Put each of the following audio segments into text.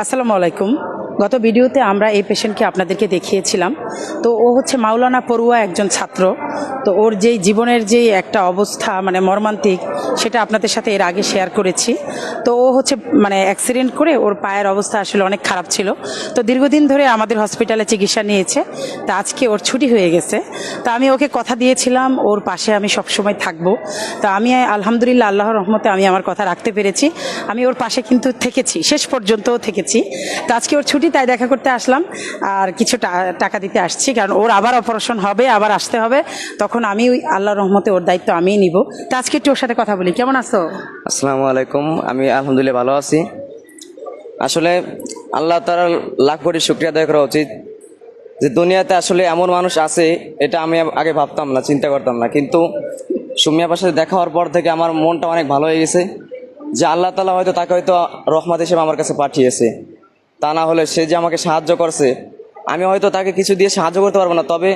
আসসালামু আলাইকুম। গত ভিডিওতে আমরা এই পেশেন্টকে আপনাদেরকে দেখিয়েছিলাম। তো ও হচ্ছে মাওলানা পড়ুয়া একজন ছাত্র। তো ওর যেই জীবনের যেই একটা অবস্থা মানে মর্মান্তিক, সেটা আপনাদের সাথে এর আগে শেয়ার করেছি। তো ও হচ্ছে মানে অ্যাক্সিডেন্ট করে ওর পায়ের অবস্থা আসলে অনেক খারাপ ছিল। তো দীর্ঘদিন ধরে আমাদের হসপিটালে চিকিৎসা নিয়েছে। তা আজকে ওর ছুটি হয়ে গেছে। তা আমি ওকে কথা দিয়েছিলাম, ওর পাশে আমি সবসময় থাকব। তা আমি আলহামদুলিল্লাহ আল্লাহর রহমতে আমি আমার কথা রাখতে পেরেছি। আমি ওর পাশে কিন্তু থেকেছি, শেষ পর্যন্তও থেকেছি। তো আজকে ওর ছুটি তাই দেখা করতে আসলাম। আর কিছু টাকা দিতে আসছি, কারণ ওর আবার অপারেশন হবে, আবার আসতে হবে। তখন আমি ওই আল্লাহর রহমতে ওর দায়িত্ব আমিই নিব। তা আজকে একটু ওর সাথে কথা বলি। কেমন আছো? আসসালামু আলাইকুম। আমি আলহামদুলিল্লাহ ভালো আছি। আসলে আল্লাহ তার লাখ কোটি শুক্রিয়া আদায় করা উচিত যে দুনিয়াতে আসলে এমন মানুষ আছে, এটা আমি আগে ভাবতাম না, চিন্তা করতাম না। কিন্তু সুমিয়া পাশে দেখা হওয়ার পর থেকে আমার মনটা অনেক ভালো হয়ে গেছে যে আল্লাহ তালা হয়তো তাকে হয়তো রহমত হিসেবে আমার কাছে পাঠিয়েছে। তা না হলে সে যে আমাকে সাহায্য করছে, আমি হয়তো তাকে কিছু দিয়ে সাহায্য করতে পারব না। তবে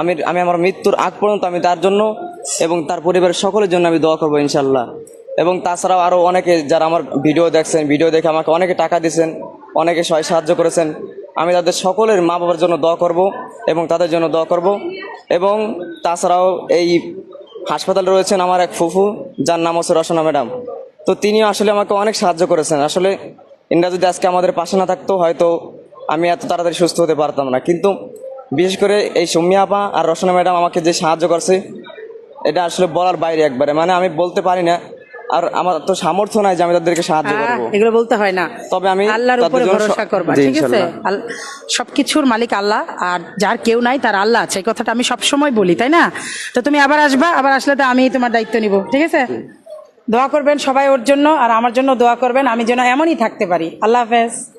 আমি আমি আমার মৃত্যুর আগ পর্যন্ত আমি তার জন্য এবং তার পরিবারের সকলের জন্য আমি দোয়া করব ইনশাল্লাহ এবং তাছাড়াও আরও অনেকে যারা আমার ভিডিও দেখছেন, ভিডিও দেখে আমাকে অনেকে টাকা দিয়েছেন, অনেকে সবাই সাহায্য করেছেন, আমি তাদের সকলের মা বাবার জন্য দোয়া করব এবং তাদের জন্য দোয়া করব। এবং তাছাড়াও এই হাসপাতালে রয়েছেন আমার এক ফুফু, যার নাম হচ্ছে রসনা ম্যাডাম। তো তিনিও আসলে আমাকে অনেক সাহায্য করেছেন। আসলে ইন্দ্রা যদি আজকে আমাদের পাশে না থাকতো হয়তো আমি এত তাড়াতাড়ি সুস্থ হতে পারতাম না। কিন্তু বিশেষ করে এই সৌম্যা আপা আর রসনা ম্যাডাম আমাকে যে সাহায্য করছে এটা আসলে বলার বাইরে একবারে। মানে আমি বলতে পারি না আর আমার তো সামর্থ্য নাই যে আমি তাদেরকে সাহায্য আহ, করব। এগুলো বলতে হয় না। তবে আমি আল্লাহর উপরে ভরসা করবা ঠিক আছে? সবকিছুর মালিক আল্লাহ আর যার কেউ নাই তার আল্লাহ আছে। এই কথাটা আমি সবসময় বলি তাই না? তো তুমি আবার আসবা আবার আসলে তো আমি তোমার দায়িত্ব নিব ঠিক আছে? দোয়া করবেন সবাই ওর জন্য আর আমার জন্য দোয়া করবেন, আমি যেন এমনই থাকতে পারি। আল্লাহ হাফেজ।